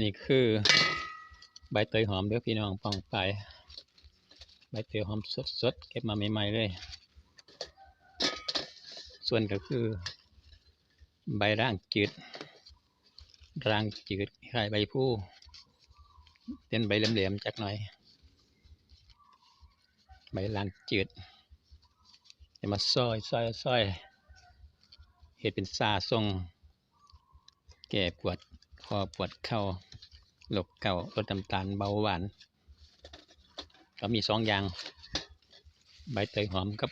นนี้คือ ใบเตยหอมเด้อพี่น้องปองไปใบเตยหอมสดๆเก็บมาใหม่ๆเลย ส่วนก็คือ ใบร่างจืดร่างจืดคล้ายใบผู้เป็นใบเหลี่ยมๆจักหน่อย ใบร่างจืดจะมาซอยซอยซอยเห็ดเป็นซาทรงแก่ปวด อปวดเข่าโรคเก่าลดน้ำตาลเบาหวาน ก็มีสองอย่าง ใบเตยหอมกับ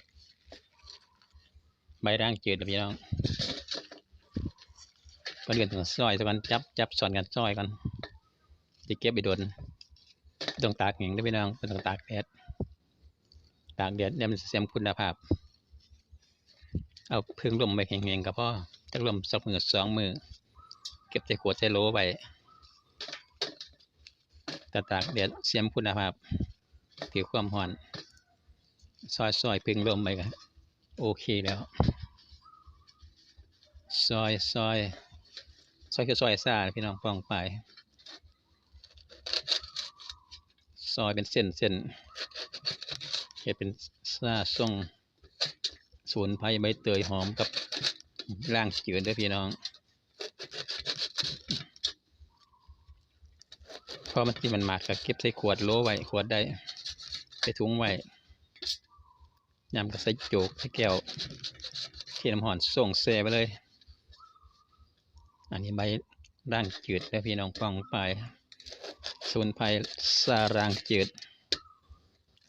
ใบร่างจืดนะพี่น้องก็เดือนถึงซอยสักวันจับจับสอนกันซอยกันจะเก็บไปโดนต้องตากแห้งได้อพี่น้องบ่ต้องตากแดดตากแดดเนี่ยมันเสียมคุณภาพ เอาพึ่งลมไปแห้งๆกับพ่อจักลมสักมือสองมือ เก็บใส่ขวดใส่โหลไว้ตาตากแดดเสียมคุณภาพถือความร้อนซอยซอยพึงลมไปกันโอเคแล้วซอยซอยซอยคือซอยซ่าพี่น้องป้องไปซอยเป็นเส้นเส้นเห็ดเป็นซ่าทรงสมุนไพรใบเตยหอมกับร่างจืดด้วยพี่น้อง อมันที่มันหมากก็เก็บใส่ขวดโหลไว้ขวดได้ใส่ถุงไว้ยำก็ใส่โจกใส่แก้วเทน้ำหอนส่งเซไปเลย อันนี้ใบร่างจืดแล้วพี่น้องฟังไปสมุนไพรซารางจืด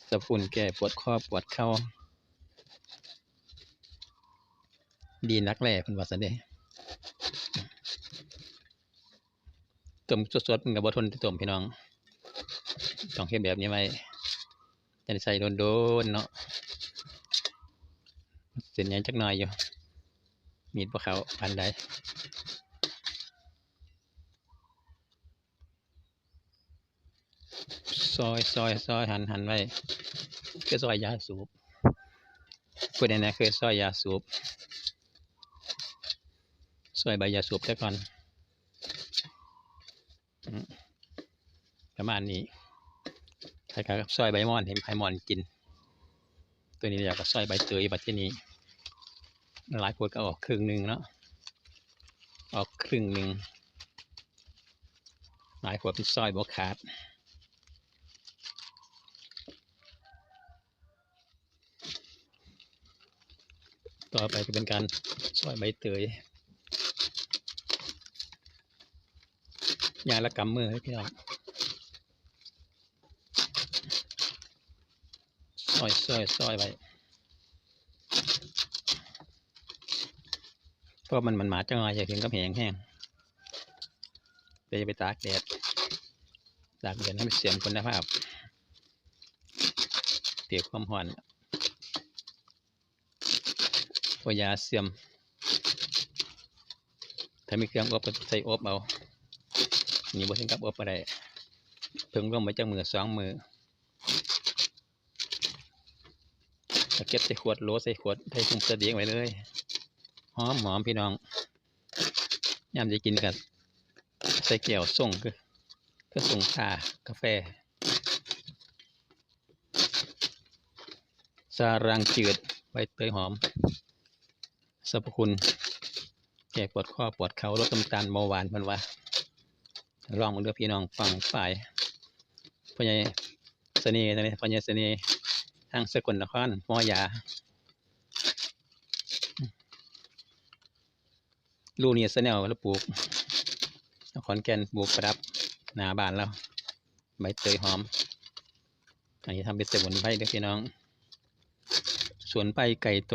สมุนแก้ปวดข้อปวดเข่าดีนักแหล่เป็นวัสเด ต้มสดๆมันกับบทนที่ต้มพี่น้องต้องเฮ็ดแบบนี้ไว้จะใส่โดนๆเนาะเส้นใหญ่จักหน่อยอยู่ มีดพวกเขาพันใดซอยซอยซอยหันหันไว้คือซอยยาสูบพูดในนะคือซอยยาสูบซอยใบยาสูบซะก่อนอืมประ มาณนี้คล้กับซอยใบมอนเห็นใครมอนกิน ตัวนี้อยากกับซอยใบเตยบัดที่นี้หลายขวก็ออกครึ่งหนึ่งเนาะออกครึ่งหนึ่งหลายขวดเป็นซอยบวขาดต่อไปก็เป็นการซอยใบเตยยาละกำมือให้พี่น้อง ซอยซอยซอยไว้เพราะมันมันหมาจังหวะอย่าถึงกับแหงแห้งเดี๋ยวจะไปตากแดดตากแดดให้มันเสียมคุณภาพเตียความร้อนพอยาเสียม ถ้ามีเครื่องอบก็ใส่อบเอานี่บ่ถึงกับอบอะไรเพิ่งลงมาจากมือสองมือแล้ว เก็บใส่ขวดโหลใส่ขวดใส่ถุงเสดียงไว้เลยหอมหอมพี่น้องยามจะกินกันใส่แก้วส่งคือคือส่งชากาแฟซารังจืดใบเตยหอมสรรพคุณ แก้ปวดข้อปวดเข่าลดน้ำตาลเบาหวานเพิ่นว่าลองมาเลือกพี่น้องฟังฝ่ายพ่อใหญ่เสน่ห์ตอนนี้พ่อใหญ่เสน่ห์ ทางสกลนครมอยาลูกนี่เสนลแล้วปลูกขอนแก่นปลูกประดับหน้าบ้านแล้วใบเตยหอม อันนี้ทำเป็นสมุนไพรเด้อพี่น้อง สวนไปไก่โต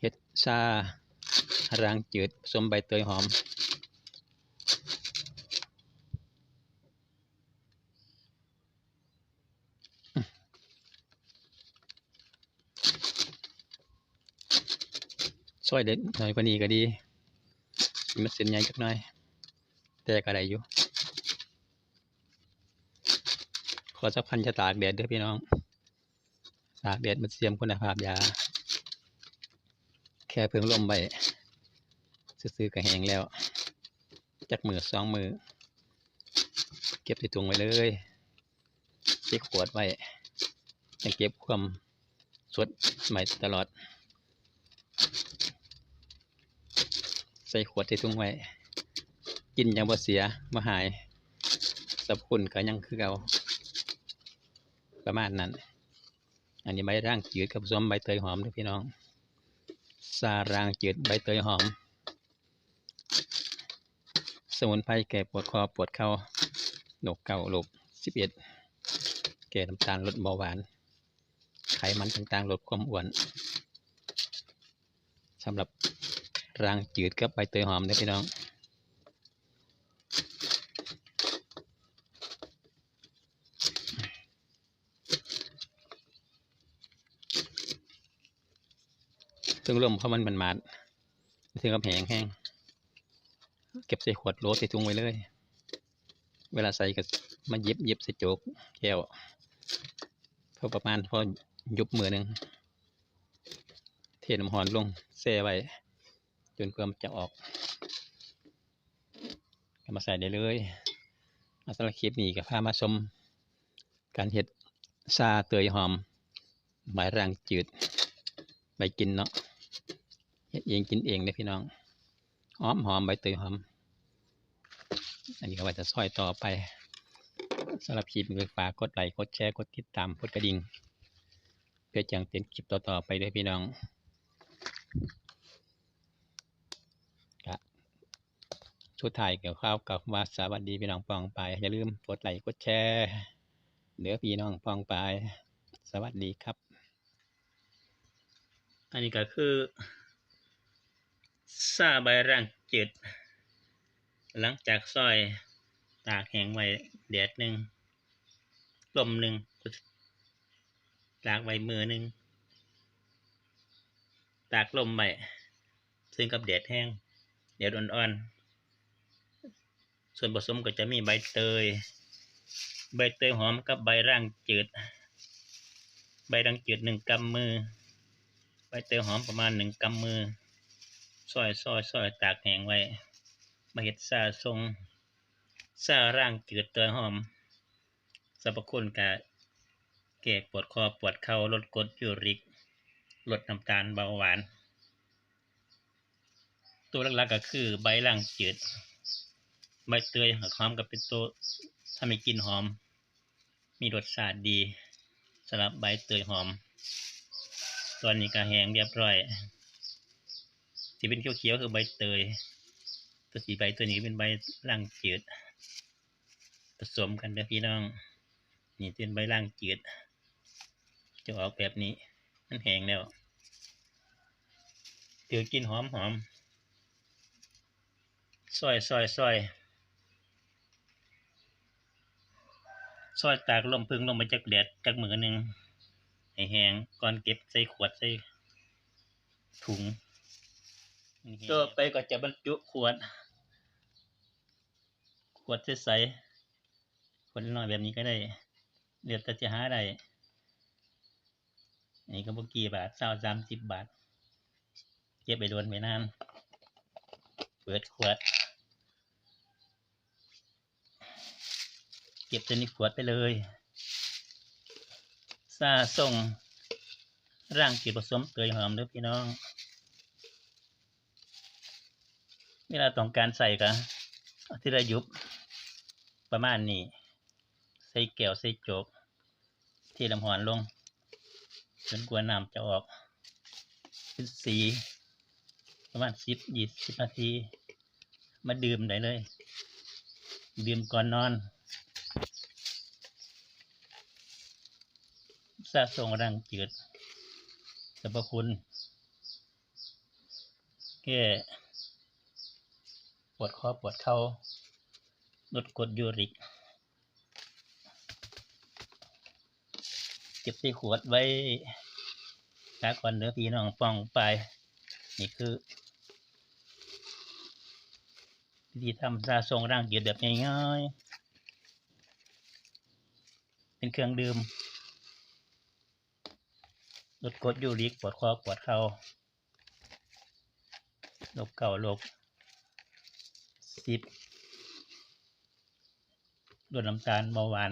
เฮ็ดซารางจืดผสมใบเตยหอม ซอยเด็ดหน่อยกว่านี้ก็ดีมันเส้นใหญ่จักหน่อย แต่ก็ได้อยู่ขอสักพันจะตากแดดเด้อพี่น้อง ตากแดดมันเสียมคุณภาพยา แค่เพิ่งลมไปซื้อๆก็แหงแล้ว จักมือสองมือ เก็บใส่ถุงไว้เลยใส่ขวดไว้จะเก็บความสดใหม่ตลอด ใส่ขวดใส่ถุงไว้ กินยังบ่เสียบ่หายสรรพคุณก็ยังคือเก่าประมาณนั้น อันนี้ใบร่างจืดกับสมใบเตยหอมด้วยพี่น้องซาร่างจืดใบเตยหอม สมุนไพรแก้ปวดคอปวดเข่าโรคเก่าโรคสิบเอ็ดแก้น้ำตาลลดเบาหวาน ไขมันต่างๆลดความอ้วนสำหรับ ร่างจืดกับใบเตยหอมเด้อพี่น้องถึงลมเพราะมันมันมาดถึงกับแหงแห้ง เก็บใส่ขวดโหลใส่ถุงไว้เลย เวลาใส่ก็มาเย็บเย็บใส่โจกแก้วพอประมาณพอยุบมือหนึ่งเทน้ำหอนลงแช่ไว้ จนเกว่ามันจะออกก็มาใส่ได้เลยอาสำหรับคลิปนี้ก็พามาชมการเห็ดซาเตยหอมใบรางจืดใบกินเนาะเฮ็ดเองกินเองเลยพี่น้องหอมหอมใบเตยหอม อันนี้ก็ว่าจะซอยต่อไปสำหรับคลิปนี้ก็ฝากกดไลค์กดแชร์กดติดตามกดกระดิ่ง เพื่อจ้งเตือนคลิปต่อๆไปด้วยพี่น้องกะ สุดท้ายเกี่ยวข้าวกับว่าสวัสดีพี่น้องปองไป อย่าลืมกดไลค์กดแชร์เหลือพี่น้องปองไป สวัสดีครับ อันนี้ก็คือซาใบร่างจืดหลังจากซอยตากแห้งไว้แดดหนึ่งลมหนึ่งตากไว้มือหนึ่งตากลมไว้ซึ่งกับแดดแห้งแดดอ่อนๆ ส่วนผสมก็จะมีใบเตย ใบเตยหอมกับใบร่างจืด ใบร่างจืดหนึ่งกำมือ ใบเตยหอมประมาณหนึ่งกำมือซอยซอยซอยตากแห้งไว้มาเห็ดซาทรงซาร่างจืดเตยหอมสรรพคุณกะแก้ปวดคอปวดเข่าลดกรดยูริก ลดน้ำตาลเบาหวาน ตัวหลักๆก็คือใบร่างจืด ใบเตยหักหอมกับเป็นตัวทำให้กลินหอม มีรสชาติดีสำหรับใบเตยหอม ตอนนี้ก็แห้งเรียบร้อยที่เป็นเขียวๆคือใบเตย ตัวสีใบตัวนี้เป็นใบล่างจืด ผสมกันเด้อพี่น้อง นี่เป็นใบล่างจืด จะออกแบบนี้ มันแห้งแล้วเดี๋ยวกินหอมหอมซอยซอยซอย ซอยตากลมพึ่งลงมาจากแดดจากมือหนึ่งให้แห้งก่อนเก็บใส่ขวดใส่ถุงต่อไปก็จะบรรจุขวด ขวดใสๆขวดน้อยแบบนี้ก็ได้เดือดแต่จะหาได้อันนี้ก็บกี่บาทเศร้าสามสิบบาท เก็บไปโดนไปนาน เปิดขวด เก็บตัวนี้ขวดไปเลยซาส่ง ร่างกีผสมเตยหอมเด้อพี่น้อง เวลาต้องการใส่ก็ที่ระยุบประมาณนี้ ใส่แก้วใส่จก ที่ลำหอนลง จนกว่าน้ำจะออก เป็นสี ประมาณสิบยี่สิบนาที มาดื่มได้เลย ดื่มก่อนนอน สะสมรังจืดสรรพคุณ แก้ปวดคอปวดเข่าลดกรดยูริก เก็บใส่ขวดไว้ตาก่อนเนื้อพี่น้องปองไป นี่คือวิธีทำซาทรงร่างยืดแบบง่ายๆ เป็นเครื่องดื่ม ลดกดยูริกปวดคอปวดเข่าโรคเก่าโรคสิบลดน้ำตาลเบาหวาน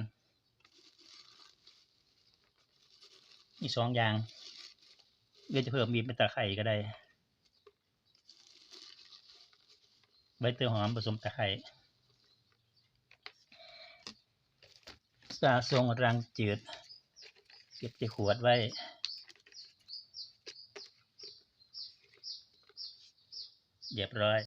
มีสองอย่างเลือจะเพิ่มมีเป็นตะไคร่ก็ได้ใบเตยหอมผสมตะไคร่ซาทรงรังจืด เก็บใส่ขวดไว้ เรียบร้อย